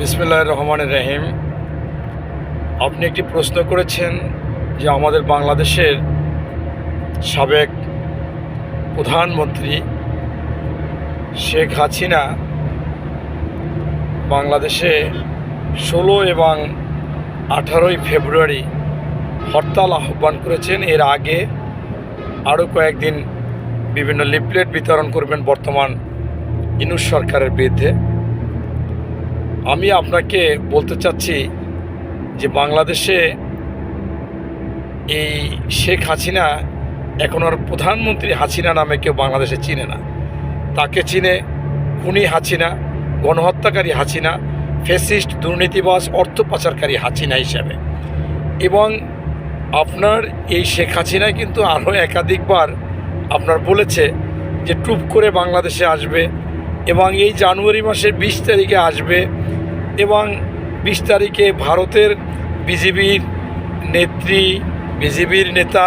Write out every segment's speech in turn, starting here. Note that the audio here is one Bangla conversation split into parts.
বিসমুল্লাহ রহমান রহিম। আপনি একটি প্রশ্ন করেছেন যে আমাদের বাংলাদেশের সাবেক প্রধানমন্ত্রী শেখ হাসিনা বাংলাদেশে ষোলো এবং আঠারোই ফেব্রুয়ারি হরতাল আহ্বান করেছেন। এর আগে আরও কয়েকদিন বিভিন্ন লিফলেট বিতরণ করবেন বর্তমান ইনুস সরকারের বিরুদ্ধে। আমি আপনাকে বলতে চাচ্ছি যে বাংলাদেশে এই শেখ হাসিনা এখন আর প্রধানমন্ত্রী হাসিনা নামে কেউ বাংলাদেশে চিনে না। তাকে চিনে খুনি হাসিনা, গণহত্যাকারী হাসিনা ফেসিস্ট দুর্নীতিবাস অর্থ পাচারকারী হাসিনা হিসাবে। এবং আপনার এই শেখ হাসিনা কিন্তু আরও একাধিকবার আপনার বলেছে যে, টুপ করে বাংলাদেশে আসবে এবং এই জানুয়ারি মাসের বিশ তারিখে আসবে এবং বিশ তারিখে ভারতের বিজেপির নেত্রী বিজেপির নেতা,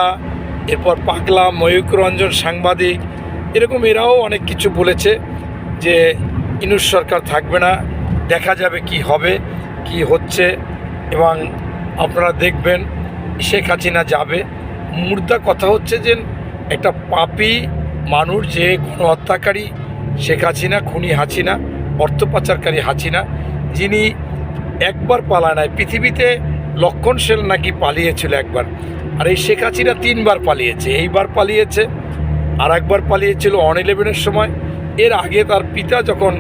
এরপর পাগলা ময়ূক রঞ্জন সাংবাদিক, এরকম এরাও অনেক কিছু বলেছে যে ইনুস সরকার থাকবে না, দেখা যাবে কি হবে, কি হচ্ছে এবং আপনারা দেখবেন শেখ হাসিনা যাবে। মুর্দা কথা হচ্ছে যে একটা পাপি মানুষ যে গণহত্যাকারী, শেখ হাসিনা, খুনি হাসিনা, অর্থ পাচারকারী হাসিনা যিনি একবার পালায় নাই, পৃথিবীতে লক্ষণ নাকি পালিয়েছিল একবার। আর এই শেখ হাসিনা তিনবার পালিয়েছে, এইবার পালিয়েছে, আর একবার পালিয়েছিল অন ইলেভেনের সময়। এর আগে তার পিতা যখন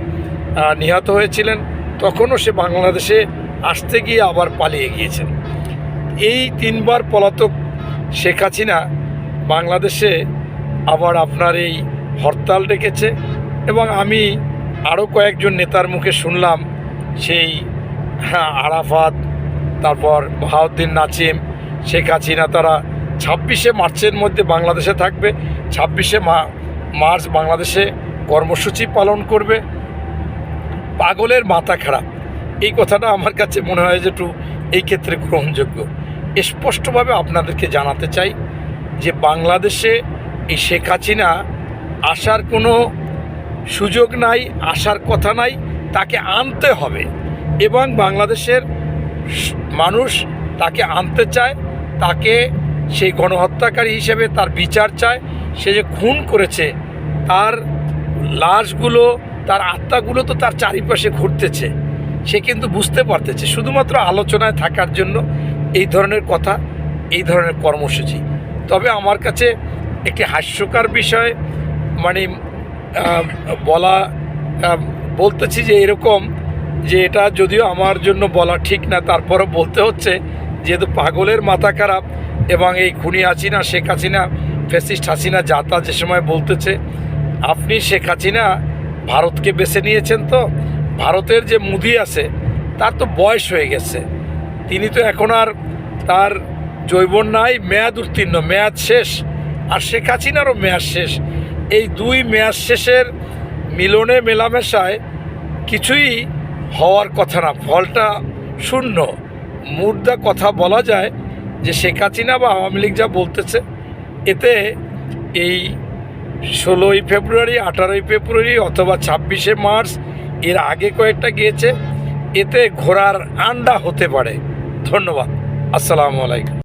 নিহত হয়েছিলেন, তখনও সে বাংলাদেশে আসতে গিয়ে আবার পালিয়ে গিয়েছেন। এই তিনবার পলাতক শেখ হাসিনা বাংলাদেশে আবার আপনার এই হরতাল ডেকেছে এবং আমি আরও কয়েকজন নেতার মুখে শুনলাম সেই আরাফাত, তারপর বাহাউদ্দিন নাচিম, শেখ হাসিনা, তারা ছাব্বিশে মার্চের মধ্যে বাংলাদেশে থাকবে, ছাব্বিশে মার্চ বাংলাদেশে কর্মসূচি পালন করবে। পাগলের মাথা খারাপ। এই কথাটা আমার কাছে মনে হয় যে একটু এই ক্ষেত্রে গ্রহণযোগ্য। স্পষ্টভাবে আপনাদেরকে জানাতে চাই যে বাংলাদেশে এই শেখ হাসিনা আসার কোনো সুযোগ নাই, আসার কথা নাই তাকে আনতে হবে। এবং বাংলাদেশের মানুষ তাকে আনতে চায়, তাকে সেই গণহত্যাকারী হিসেবে তার বিচার চায়। সে যে খুন করেছে, তার লাশগুলো, তার আত্মাগুলো তো তার চারিপাশে ঘুরতেছে। সে কিন্তু বুঝতে পারতেছে, শুধুমাত্র আলোচনায় থাকার জন্য এই ধরনের কথা, এই ধরনের কর্মসূচি। তবে আমার কাছে একটি হাস্যকর বিষয় মানে বলা বলতেছি যে এরকম যে এটা যদিও আমার জন্য বলা ঠিক না, তারপরও বলতে হচ্ছে যেহেতু পাগলের মাথা খারাপ এবং এই খুনি হাসিনা, শেখ হাসিনা ফেসিস্ট হাসিনা যাতা যে সময় বলতেছে, আপনি শেখ হাসিনা ভারতকে বেছে নিয়েছেন তো? ভারতের যে মুদি আছে, তার তো বয়স হয়ে গেছে। তিনি তো এখন আর তার জৈবন নাই, মেয়াদ উত্তীর্ণ, মেয়াদ শেষ। আর শেখ হাসিনারও মেয়াদ শেষ। এই দুই মেয়াদ শেষের মিলনে মেলামেশায় কিছুই হওয়ার কথা না। ফলটা শূন্য। মুর্দা কথা বলা যায় যে শেখ হাসিনা বা আওয়ামী লীগ যা বলতেছে, এতে এই ষোলোই ফেব্রুয়ারি, আঠারোই ফেব্রুয়ারি অথবা ছাব্বিশে মার্চ এর আগে কয়েকটা গিয়েছে, এতে ঘোড়ার আন্ডা হতে পারে। ধন্যবাদ। আসসালামু আলাইকুম।